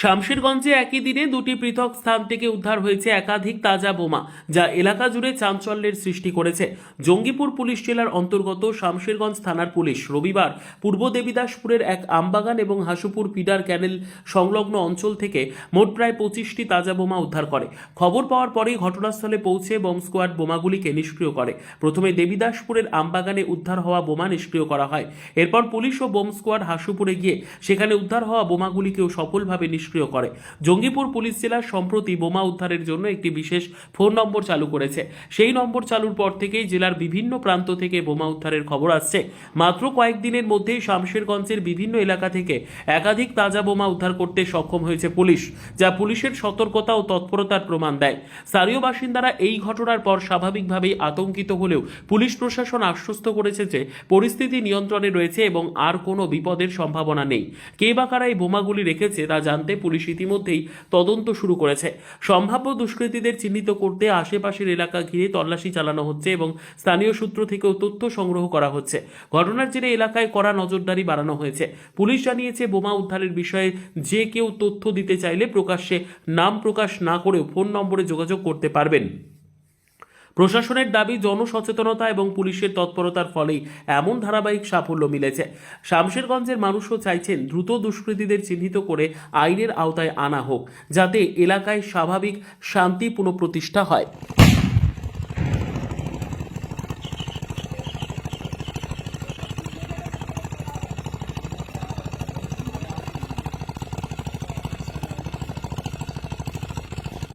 শামশেরগঞ্জে একই দিনে দুটি পৃথক স্থান থেকে উদ্ধার হয়েছে একাধিক তাজা বোমা, যা এলাকা জুড়ে চাঞ্চল্যের সৃষ্টি করেছে। জঙ্গিপুর পুলিশ জেলার অন্তর্গত শামশেরগঞ্জ থানার পুলিশ রবিবার পূর্ব দেবীদাসপুরের এক আমবাগান এবং হাসুপুর পিডার ক্যানেল সংলগ্ন অঞ্চল থেকে মোট প্রায় পঁচিশটি তাজা বোমা উদ্ধার করে। খবর পাওয়ার পরেই ঘটনাস্থলে পৌঁছে বম স্কোয়াড বোমাগুলিকে নিষ্ক্রিয় করে। প্রথমে দেবীদাসপুরের আমবাগানে উদ্ধার হওয়া বোমা নিষ্ক্রিয় করা হয়। এরপর পুলিশ ও বোম স্কোয়াড হাসুপুরে গিয়ে সেখানে উদ্ধার হওয়া বোমাগুলিকেও সফলভাবে নিষ্ক্রিয় করে। জঙ্গিপুর পুলিশ জেলা সম্প্রতি বোমা উদ্ধারের জন্য একটি বিশেষ ফোন নম্বর চালু করেছে। সেই নম্বর চালুর পর থেকেই জেলার বিভিন্ন প্রান্ত থেকে বোমা উদ্ধারের খবর আসছে। মাত্র কয়েকদিনের মধ্যেই শামশেরগঞ্জের বিভিন্ন এলাকা থেকে একাধিক তাজা বোমা উদ্ধার করতে সক্ষম হয়েছে পুলিশ, যা পুলিশের সতর্কতা ও তৎপরতার প্রমাণ দেয়। স্থানীয় বাসিন্দারা এই ঘটনার পর স্বাভাবিকভাবেই আতঙ্কিত হলেও পুলিশ প্রশাসন আশ্বস্ত করেছে যে পরিস্থিতি নিয়ন্ত্রণে রয়েছে এবং আর কোনো বিপদের সম্ভাবনা নেই। কে বা কারা এই বোমাগুলি রেখেছে তা জানতে পুলিশ ইতিমধ্যেই তদন্ত শুরু করেছে। সম্ভাব্য দুষ্কৃতীদের চিহ্নিত করতে আশেপাশের এলাকা ঘিরে তল্লাশি চালানো হচ্ছে এবং স্থানীয় সূত্র থেকেও তথ্য সংগ্রহ করা হচ্ছে। ঘটনার জেরে এলাকায় কড়া নজরদারি বাড়ানো হয়েছে। পুলিশ জানিয়েছে, বোমা উদ্ধারের বিষয়ে যে কেউ তথ্য দিতে চাইলে প্রকাশ্যে নাম প্রকাশ না করেও ফোন নম্বরে যোগাযোগ করতে পারবেন। প্রশাসনের দাবি জনসচেতনতা এবং পুলিশের তৎপরতার ফলেই এমন ধারাবাহিক সাফল্য মিলেছে। শামশেরগঞ্জের মানুষও চাইছেন দ্রুত দুষ্কৃতীদের চিহ্নিত করে আইনের আওতায় আনা হোক, যাতে এলাকায় স্বাভাবিক শান্তি পুনঃপ্রতিষ্ঠা হয়।